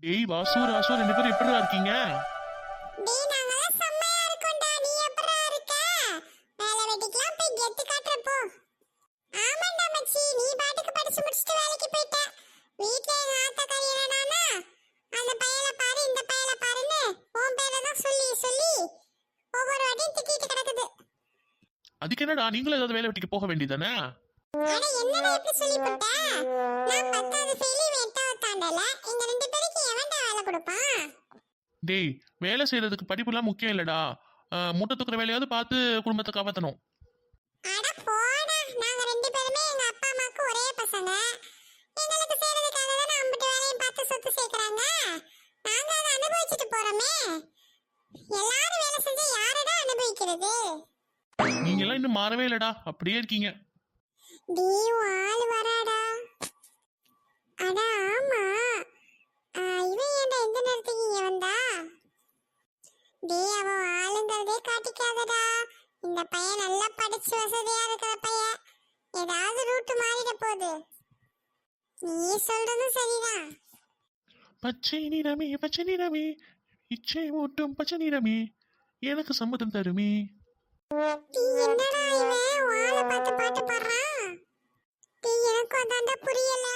டேய் வாசு ராசு ரெண்டு பேரும் எப்படிடா இருக்கீங்க? அதுக்கு என்னடா நீங்களும் ஏதாவது வேலை வெட்டிக்கு போக வேண்டியதானே என்னடா இப்படி சொல்லி போட்ட? நான் பத்தாவது ஃபெயிலி எட்டாவது தாண்டல எங்க ரெண்டு கொடுப்பான் டேய் வேலை செய்யறதுக்கு படிப்புலாம் முக்கியம் இல்லடா. மூட்டை தூக்குற வேலையாவது பார்த்து குடும்பத்தை காப்பாற்றணும் அட போடா. நாங்க ரெண்டு பேருமே எங்க அப்பா அம்மாக்கு ஒரே பசங்க. எங்களுக்கு செய்யறதுக்காக தானே அம்பிட்டு வேலையும் பார்த்து சொத்து சேர்க்கறாங்க. நாங்க அதை அனுபவிச்சுட்டு போறோமே. எல்லாரும் வேலை செஞ்சு யாரடா அனுபவிக்கிறது? நீங்க எல்லாம் இன்னும் மாறவே இல்லடா. அப்படியே இருக்கீங்க. டீ ஆள் வராடா. அட ஆமா. இவன் ஏன்டா இந்த நேரத்துக்கு இங்க வந்தா? டே அவன் ஆளுங்கிறதே காட்டிக்காதடா. இந்த பையன் நல்லா படிச்சு வசதியா இருக்கிற பையன். ஏதாவது ரூட் மாறிட போகுது. நீ சொல்றதும் சரிதான். பச்சை நிறமே பச்சை நிறமே. இச்சை மூட்டும் பச்சை நிறமே. எனக்கு சம்மதம் தருமே. டீ என்னடா இவன்? வாழை பார்த்து பாட்டு பாடுறான்? டீ எனக்கும் அதான்டா புரியல.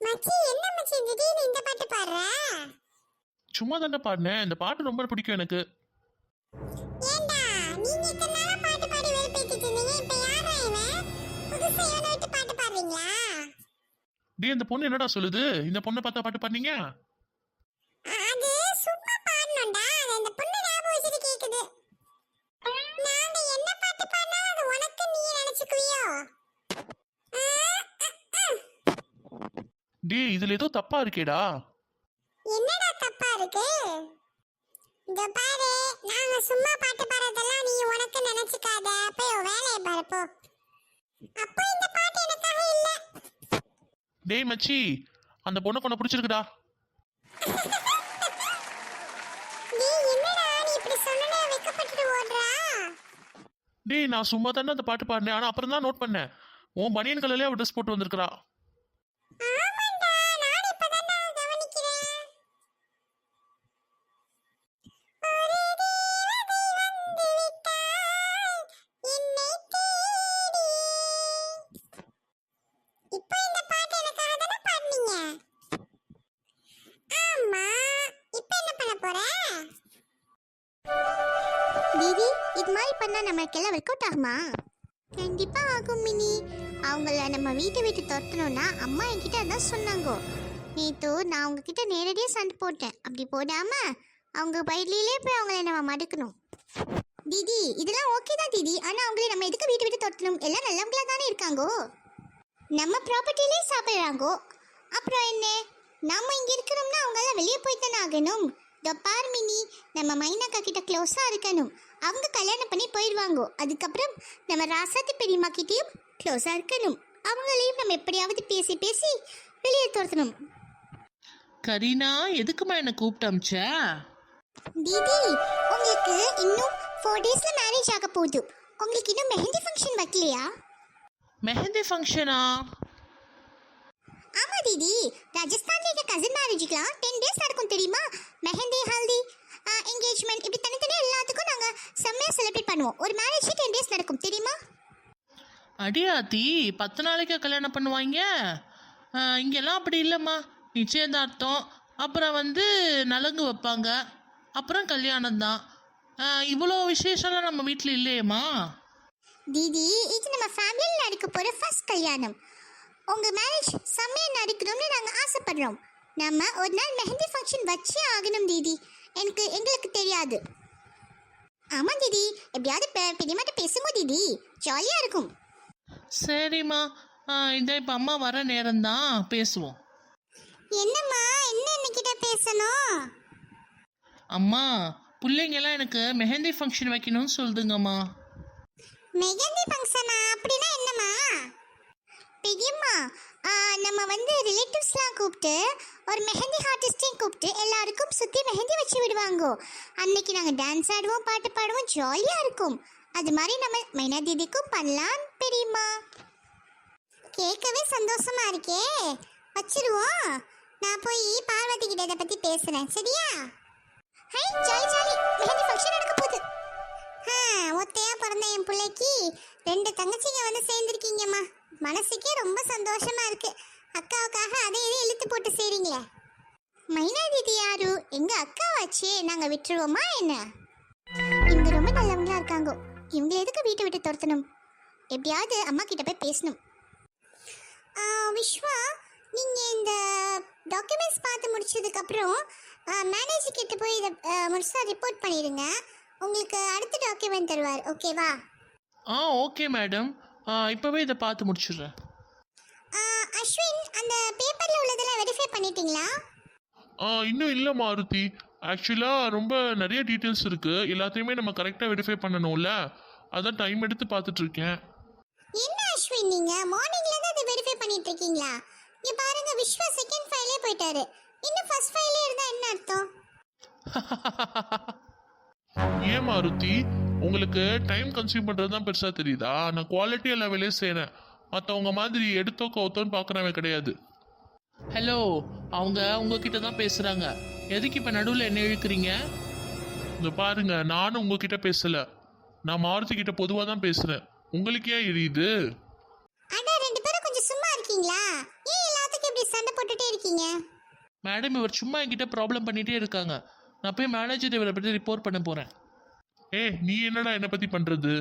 மச்சி என்ன மச்சி திடீர்னு இந்த பாட்டு பாடுற? சும்மா தாண்டா பாடினேன். இந்த பாட்டு ரொம்ப பிடிக்கும் எனக்கு. ஏண்டா நீங்க இத்தனை நாளா பாட்டு பாடி வெறுப்பேத்திட்டு இருந்தீங்க. இப்ப யாரா இவன்? புதுசா இவனை விட்டு பாட்டு பாடுறீங்களா? டேய் இந்த பொண்ணு என்னடா சொல்லுது? இந்த பொண்ணை பார்த்தா பாட்டு பாடுனீங்க? அது சும்மா பாடணும்டா. அது அந்த பொண்ணு ஞாபகம் வச்சுட்டு கேக்குது. நாங்க என்ன பாட்டு பாடினாலும் அது உனக்கு நீ நினைச்சுக்குவியோ ஆ, ஆ, ஆ. டேய் இதுல ஏதோ தப்பா இருக்கேடா. என்னடா தப்பா இருக்கு? இந்த பாரு நாங்க சும்மா பாட்டு பாடுறதெல்லாம் நீ உனக்கு நினைச்சுக்காத. போய் வேலையை பாரு போ. அப்போ இந்த பாட்டு எனக்காக இல்ல. டேய் மச்சி அந்த பொண்ணை கொண்டு பிடிச்சிருக்குடா. டேய் நான் சும்மா தானே அந்த பாட்டு பாடினேன். ஆனா அப்புறம் தான் நோட் பண்ணேன். உன் பனியன் கலர்லயே அவ ட்ரெஸ் போட்டு வந்திருக்கிறா. மாதிரி பண்ணா ஒர்க் அவுட் ஆகுமா கண்டிப்பாக ஆகும் மினி. அவங்கள நம்ம வீட்டை விட்டு துரத்தணும்னா அம்மா என்கிட்ட அதான் சொன்னாங்க. நேத்து நான் அவங்கக்கிட்ட நேரடியாக சண்டை போட்டேன். அப்படி போடாம அவங்க பயிலே போய் அவங்கள நம்ம மடுக்கணும். தீதி இதெல்லாம் ஓகே தான் தீதி. ஆனால் அவங்களே நம்ம எதுக்கு வீட்டை விட்டு துரத்தணும்? எல்லாம் நல்லவங்களா தானே இருக்காங்கோ? நம்ம ப்ராப்பர்ட்டிலே சாப்பிட்றாங்கோ. அப்புறம் என்ன? நம்ம இங்கே இருக்கிறோம்னா அவங்களாம் வெளியே போய் தானே ஆகணும். இதோ பார் மினி. நம்ம மைனாக்கா கிட்ட க்ளோஸாக இருக்கணும். அவங்க கல்யாணம் பண்ணி போயிடுவாங்கோ அதுக்கப்புறம் நம்ம ராசாத்தி பெரியம்மா கிட்டேயும் க்ளோஸா இருக்கணும். அவங்களையும் நம்ம எப்படியாவது பேசி பேசி வெளியே துரத்தணும். கரீனா எதுக்குமா என்ன கூப்பிட்டு அமிச்ச? தீதி உங்களுக்கு இன்னும் ஃபோர் டேஸ்ல மேரேஜ் ஆக போகுது. உங்களுக்கு இன்னும் மெஹந்தி ஃபங்க்ஷன் வைக்கலையா? மெஹந்தி ஃபங்க்ஷனா ஆமா தீதி. ராஜஸ்தான்ல இருக்க கசின் மேரேஜுக்குலாம் டென் டேஸ் நடக்கும் தெரியுமா? மெஹந்தி ஹல்தி என்கேஜ்மெண்ட் இப்படி தனித்தனியாக எல்லாத்துக்கும் நாங்கள் செம்மையாக செலிப்ரேட் பண்ணுவோம் ஒரு மேரேஜ் டென் டேஸ் நடக்கும் தெரியுமா? அடியாத்தி பத்து நாளைக்கு கல்யாணம் பண்ணுவாங்க இங்கெல்லாம் அப்படி இல்லைம்மா. நிச்சயதார்த்தம். அப்புறம் வந்து நலங்கு வைப்பாங்க. அப்புறம் கல்யாணம் தான் இவ்வளோ விசேஷம்லாம் நம்ம வீட்டில் இல்லையேம்மா? தீதி இது நம்ம ஃபேமிலியில் நடக்க போகிற ஃபர்ஸ்ட் கல்யாணம். உங்கள் மேரேஜ் செம்மையாக நடக்கணும்னு நாங்கள் ஆசைப்படுறோம். நம்ம ஒரு நாள் மெஹந்தி ஃபங்க்ஷன் வச்சே ஆகணும் தீதி. எனக்கு எங்களுக்கு தெரியாது. ஆமாம் தீதி. எப்படியாவது பெ- பெரியம்மாட்ட பேசுங்க தீதி. ஜாலியாக இருக்கும். சரிம்மா. இதோ இப்போ அம்மா வர நேரம்தான் பேசுவோம். என்னம்மா? என்ன என்கிட்ட பேசணும்? அம்மா பிள்ளைங்கெல்லாம் எனக்கு மெஹந்தி ஃபங்க்ஷன் வைக்கணும்னு சொல்லுதுங்கம்மா. மெஹந்தி ஃபங்க்ஷனா அப்படின்னா என்னம்மா? பெரியம்மா நம்ம வந்து ரிலேட்டிவ்ஸ்லாம் கூப்பிட்டு ஒரு மெஹந்தி ஆர்டிஸ்டையும் கூப்பிட்டு எல்லாருக்கும் சுற்றி மெஹந்தி வச்சு விடுவாங்க. அன்னைக்கு நாங்கள் டான்ஸ் ஆடுவோம் பாட்டு பாடுவோம் ஜாலியாக இருக்கும். அது மாதிரி நம்ம மைனா தீதிக்கும் பண்ணலாம் பெரியம்மா. கேட்கவே சந்தோஷமா இருக்கே. வச்சிருவோம். நான் போய் பார்வதி கிட்ட இதை பற்றி பேசுகிறேன் சரியா? Hi jolly jolly mehndi function நடக்க போகுது. ஆ, ஒத்தையாக பிறந்த என் பிள்ளைக்கு ரெண்டு தங்கச்சிங்க வந்து சேர்ந்துருக்கீங்கம்மா. மனசுக்கே ரொம்ப சந்தோஷமா இருக்கு. அக்காவுக்காக அதை எதையும் இழுத்து போட்டு செய்றீங்களே. மைனா தீதி யாரு? எங்க அக்காவாச்சே. நாங்க விட்டுருவோமா என்ன? இவங்க ரொம்ப நல்லவங்களா இருக்காங்க. இவங்களை எதுக்கு வீட்டை விட்டு துரத்தணும்? எப்படியாவது அம்மா கிட்ட போய் பேசணும். விஸ்வா நீங்க இந்த டாக்குமெண்ட்ஸ் பார்த்து முடிச்சதுக்கப்புறம் மேனேஜர் கிட்ட போய் இதை முடிச்சா ரிப்போர்ட் பண்ணிடுங்க. உங்களுக்கு அடுத்த டாக்குமெண்ட் தருவார். ஓகேவா? ஆ ஓகே மேடம். இப்போவே இதை பார்த்து முடிச்சிடுறேன். அஸ்வின் அந்த பேப்பர்ல உள்ளதெல்லாம் வெரிஃபை பண்ணிட்டீங்களா? ஆ இன்னும் இல்லை மாருதி. ஆக்சுவலாக ரொம்ப நிறைய டீட்டெயில்ஸ் இருக்குது எல்லாத்தையுமே நம்ம கரெக்டாக வெரிஃபை பண்ணணும்ல. அதான் டைம் எடுத்து பார்த்துட்டு இருக்கேன். என்ன அஸ்வின் நீங்க? மார்னிங்ல தான் அதை வெரிஃபை பண்ணிட்டு இருக்கீங்களா? இங்க பாருங்க விஸ்வா செகண்ட் ஃபைலே போயிட்டாரு. இன்னும் ஃபர்ஸ்ட் ஃபைலே இருந்தா என்ன அர்த்தம்? ஏன் மாருதி? உங்களுக்கு டைம் கன்சியூம் பண்ணுறது தான் பெருசாக தெரியுதா? நான் குவாலிட்டி எல்லா வேலையும் செய்கிறேன் மற்றவங்க மாதிரி எடுத்தோ கவுத்தோன்னு பார்க்குறவன் கிடையாது. ஹலோ அவங்க உங்ககிட்ட தான் பேசுகிறாங்க எதுக்கு இப்போ நடுவில் என்ன இழுக்கிறீங்க? இந்த பாருங்க நானும் உங்ககிட்ட பேசல. நான் மாருதி கிட்ட பொதுவாக தான் பேசுகிறேன் உங்களுக்கு ஏன் எரியுது அட ரெண்டு பேரும் கொஞ்சம் சும்மா இருக்கீங்களா? ஏன் எல்லாத்துக்கும் இப்படி சண்டை போட்டுட்டே இருக்கீங்க? மேடம் இவர் சும்மா என்கிட்ட ப்ராப்ளம் பண்ணிகிட்டே இருக்காங்க. நான் போய் மேனேஜர் இவரை பற்றி ரிப்போர்ட் பண்ண போகிறேன் ஏ நீ என்னடா என்னை பற்றி பண்ணுறது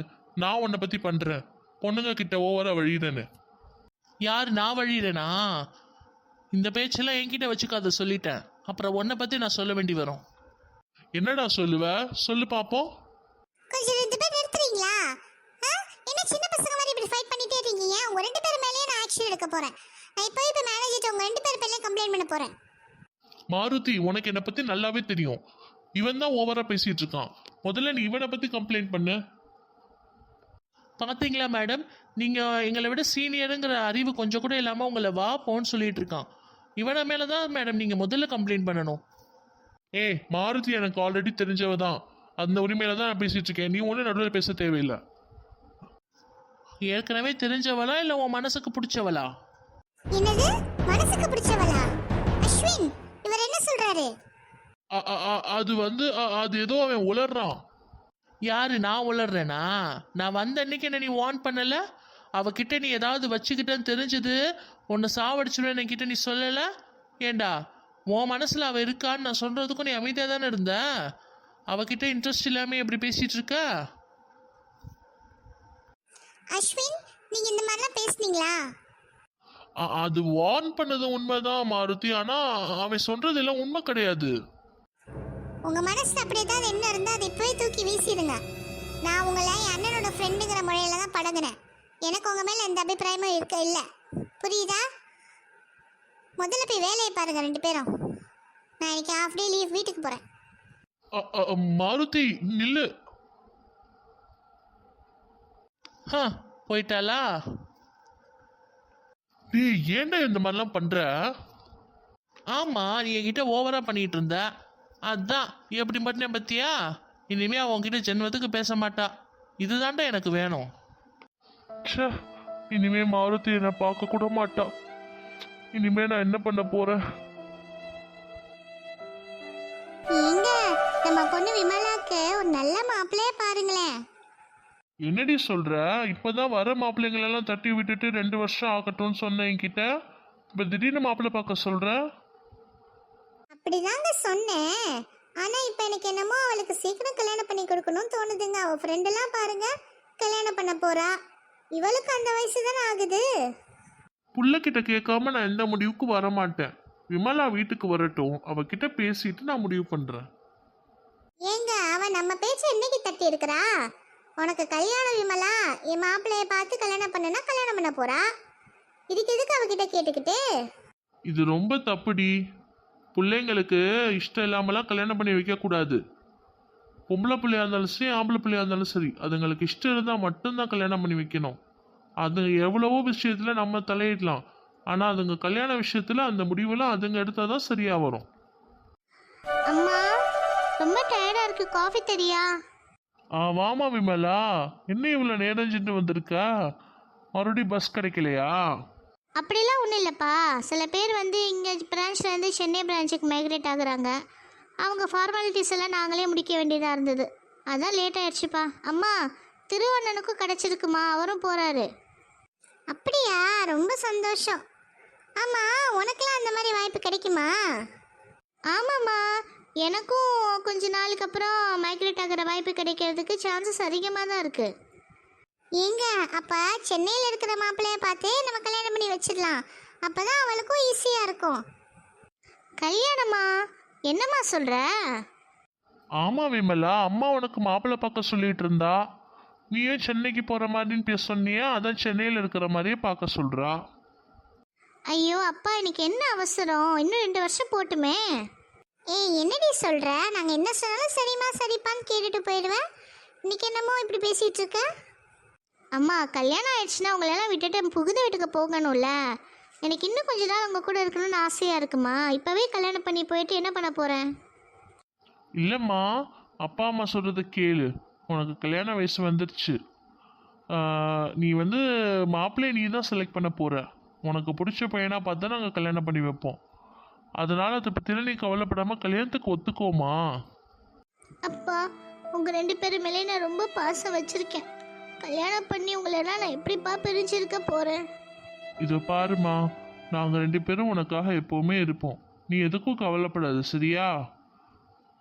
நான் உன்னை பற்றி பண்ணுறேன் பொண்ணுங்க கிட்ட ஓவராக வழியிறேன்னு. யார் நான் வழியிறேனா? இந்த பேச்செல்லாம் என்கிட்ட வச்சுக்காத சொல்லிட்டேன். அப்புறம் உன்னை பற்றி நான் சொல்ல வேண்டி வரும். என்னடா சொல்லுவ? சொல்லு பார்ப்போம் கொஞ்சம் ரெண்டு பேர் நிறுத்துறீங்களா? என்ன சின்ன பசங்க மாதிரி இப்படி ஃபைட் பண்ணிட்டே இருக்கீங்க? உங்க ரெண்டு பேர் மேலேயே நான் ஆக்ஷன் எடுக்க போறேன். நான் இப்போ இப்போ மேனேஜர் உங்க ரெண்டு பேர் பேர்லயும் கம்ப்ளைண்ட் பண்ண போறேன். மாருதி உனக்கு என்னை பற்றி நல்லாவே தெரியும். இவன் தான் ஓவராக பேசிகிட்டு இருக்கான். முதல்ல நீ இவனை பற்றி கம்ப்ளைண்ட் பண்ணு. பார்த்தீங்களா மேடம் நீங்கள் எங்களை விட சீனியருங்கிற அறிவு கொஞ்சம் கூட இல்லாமல் உங்களை வா போன்னு சொல்லிட்டு இருக்கான். இவனை மேலே தான் மேடம் நீங்கள் முதல்ல கம்ப்ளைண்ட் பண்ணணும். ஏய் மாருதி எனக்கு ஆல்ரெடி தெரிஞ்சவ தான் அந்த உரிமையில தான் நான் பேசிட்டு இருக்கேன். நீ ஒன்றும் நடுவில் பேச தேவையில்லை. ஏற்கனவே தெரிஞ்சவளா இல்லை உன் மனசுக்கு பிடிச்சவளா? என்னது? மனசுக்கு பிடிச்சவளா? அஸ்வின் இவர் என்ன சொல்றாரு? அ- அ- அ- அது வந்து அ- அது ஏதோ அவன் உளறான் யாரு நான் உளறேனா நான் வந்த அன்னைக்கு என்ன நீ வார்ன் பண்ணல? அவகிட்ட நீ ஏதாவது வச்சுக்கிட்டேன்னு தெரிஞ்சது உன்னை சாவடிச்சுடுவேன் என்கிட்ட நீ சொல்லல? ஏண்டா உன் மனசுல அவ இருக்கான்னு நான் சொல்றதுக்கும் நீ அமைதியாக தானே இருந்த? அவகிட்ட இன்ட்ரெஸ்ட் இல்லாம எப்படி பேசிட்டு இருக்க அஸ்வின் நீங்க இந்த மாதிரிலாம் பேசுனீங்களா? அ- அது வார்ன் பண்ணது உண்மைதான் மாருதி. ஆனா அவன் சொல்றது எல்லாம் உண்மை கிடையாது. உங்க மனசுல அப்படி ஏதாவது என்ன இருந்தா அதை இப்பவே தூக்கி வீசிடுங்க. நான் உங்களை என் அண்ணனோட ஃப்ரெண்டுங்கிற முறையில தான் பழகுனேன். எனக்கு உங்க மேல எந்த அபிப்பிராயமும் இருக்க இல்லை. புரியுதா? முதல்ல போய் வேலையை பாருங்க ரெண்டு பேரும். நான் இன்னைக்கு ஹாஃப் டே லீவ் வீட்டுக்கு போறேன். மாருதி நில்லு. ஹ போயிட்டாளா? நீ ஏன்டா இந்த மாதிரிலாம் பண்ற? ஆமா நீ என்கிட்ட ஓவரா பண்ணிட்டு இருந்த. அதான் எப்படி பண்ணேன் பத்தியா இனிமே அவன் உன்கிட்ட ஜென்மத்துக்கு பேச மாட்டா. இதுதான்டா எனக்கு வேணும். ச்சே இனிமே மாருதி என்னை பார்க்க கூட மாட்டா. இனிமே நான் என்ன பண்ண போறேன்? ஏங்க நம்ம பொண்ணு விமலாக்கு ஒரு நல்ல மாப்பிள்ளையே பாருங்களேன். என்னடி சொல்ற? இப்பதான் வர மாப்பிள்ளைங்களெல்லாம் தட்டி விட்டுட்டு ரெண்டு வருஷம் ஆகட்டும்னு சொன்னேன் என்கிட்ட. இப்ப திடீர்னு மாப்பிள்ளை பார்க்க சொல்ற? அப்படிதாங்க சொன்னேன். ஆனா இப்ப எனக்கு என்னமோ அவளுக்கு சீக்கிரம் கல்யாணம் பண்ணி கொடுக்கணும்னு தோணுதுங்க. அவ ஃப்ரெண்ட் எல்லாம் பாருங்க. கல்யாணம் பண்ண போறா. இவளுக்கு அந்த வயசு தானே ஆகுது. புள்ளக்கிட்ட கேட்காம நான் எந்த முடிவுக்கு வர மாட்டேன் விமலா வீட்டுக்கு வரட்டும். அவகிட்ட பேசிட்டு நான் முடிவு பண்றேன். ஏங்க அவ நம்ம பேச்ச என்னைக்கு தட்டி இருக்கிறா உனக்கு கல்யாணம் விமலா என் மாப்பிள்ளைய பார்த்து கல்யாணம் பண்ணனா கல்யாணம் பண்ண போறா? இதுக்கு எதுக்கு அவகிட்ட கேட்டுக்கிட்டு? இது ரொம்ப தப்புடி. பிள்ளைங்களுக்கு இஷ்டம் இல்லாமலாம் கல்யாணம் பண்ணி வைக்கக்கூடாது. பொம்பளை பிள்ளையா இருந்தாலும் சரி ஆம்பளை பிள்ளையா இருந்தாலும் சரி அதுங்களுக்கு இஷ்டம் இருந்தால் மட்டும்தான் கல்யாணம் பண்ணி வைக்கணும். அது எவ்வளவோ விஷயத்தில் நம்ம தலையிடலாம். ஆனால் அதுங்க கல்யாண விஷயத்தில் அந்த முடிவெல்லாம் அதுங்க எடுத்தால் தான் சரியாக வரும். அம்மா ரொம்ப டயர்டா இருக்கு. காஃபி தெரியா? ஆ வாமா விமலா. என்ன இவ்வளோ நேரஞ்சிட்டு வந்திருக்கா? மறுபடியும் பஸ் கிடைக்கலையா? அப்படிலாம் ஒன்றும் இல்லைப்பா. சில பேர் வந்து இங்கே பிரான்ச்லேருந்து சென்னை பிரான்ச்சுக்கு மைக்ரேட் ஆகுறாங்க. அவங்க ஃபார்மாலிட்டிஸ் எல்லாம் நாங்களே முடிக்க வேண்டியதாக இருந்தது. அதான் லேட் ஆயிடுச்சுப்பா. அம்மா திருவண்ணனுக்கும் கிடச்சிருக்குமா? அவரும் போகிறாரு அப்படியா? ரொம்ப சந்தோஷம். ஆமாம் உனக்கெல்லாம் அந்த மாதிரி வாய்ப்பு கிடைக்குமா? ஆமாம்மா. எனக்கும் கொஞ்ச நாளுக்கு அப்புறம் மைக்ரேட் ஆகிற வாய்ப்பு கிடைக்கிறதுக்கு சான்சஸ் அதிகமாக தான் இருக்குது ஏங்க அப்போ சென்னையில் இருக்கிற மாப்பிள்ளைய பார்த்து நம்ம கல்யாணம் பண்ணி வச்சிடலாம். அப்போ தான் அவளுக்கும் ஈஸியாக இருக்கும். கல்யாணமா? என்னம்மா சொல்கிற ஆமா விமலா அம்மா உனக்கு மாப்பிள்ளை பார்க்க சொல்லிட்டு இருந்தா. நீயும் சென்னைக்கு போற மாதிரின்னு பேச சொன்னியா? அதான் சென்னையில் இருக்கிற மாதிரியே பார்க்க சொல்றா. ஐயோ அப்பா எனக்கு என்ன அவசரம்? இன்னும் ரெண்டு வருஷம் போட்டுமே. ஏய் என்னடி சொல்கிற நாங்கள் என்ன சொன்னாலும் சரிம்மா சரிப்பான்னு கேட்டுட்டு போயிடுவேன். இன்னைக்கு என்னமோ இப்படி பேசிகிட்டு இருக்க? அம்மா கல்யாணம் ஆயிடுச்சுன்னா உங்களெல்லாம் விட்டுட்டு புகுந்த வீட்டுக்கு போகணும்ல. எனக்கு இன்னும் கொஞ்ச நாள் உங்கள் கூட இருக்கணும்னு ஆசையாக இருக்குமா? இப்போவே கல்யாணம் பண்ணி போயிட்டு என்ன பண்ண போகிறேன் இல்லைம்மா அப்பா அம்மா சொல்கிறத கேளு. உனக்கு கல்யாண வயசு வந்துருச்சு. ஆஹ், நீ வந்து மாப்பிள்ளையை நீ தான் செலக்ட் பண்ண போகிற உனக்கு பிடிச்ச பையனாக பார்த்தா நாங்கள் கல்யாணம் பண்ணி வைப்போம். அதனால் அதை பற்றிலாம் நீ கவலைப்படாமல் கல்யாணத்துக்கு ஒத்துக்கோமா? அப்பா உங்கள் ரெண்டு பேரும் மேலே நான் ரொம்ப பாசம் வச்சுருக்கேன். கல்யாணம் பண்ணி உங்களெல்லாம் நான் எப்படிப்பா பிரிஞ்சிருக்க போகிறேன் இதோ பாருமா நாங்கள் ரெண்டு பேரும் உனக்காக எப்போவுமே இருப்போம். நீ எதுக்கும் கவலைப்படாத சரியா?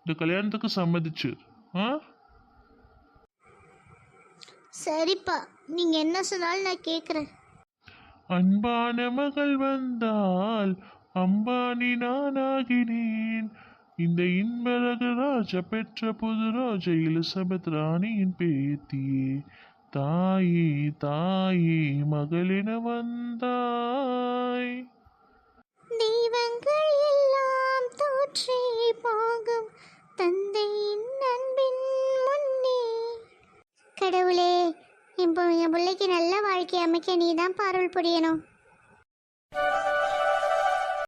இந்த கல்யாணத்துக்கு சம்மதிச்சு ஆ? சரிப்பா நீங்கள் என்ன சொன்னாலும் நான் கேட்குறேன் அன்பான மகள் வந்தால் அம்பானி நானாகினேன். இந்த இன்பரகு ராஜா பெற்ற புது ராஜா எலிசபெத் ராணியின் பேத்தியே. தாயி தாயி மகளின வந்தாய். தெய்வங்கள் எல்லாம் தோற்றே போகும் தந்தையின் அன்பின் முன்னே. கடவுளே இப்போ என் பிள்ளைக்கு நல்ல வாழ்க்கை அமைக்க நீ தான் பாருள் புரியணும்.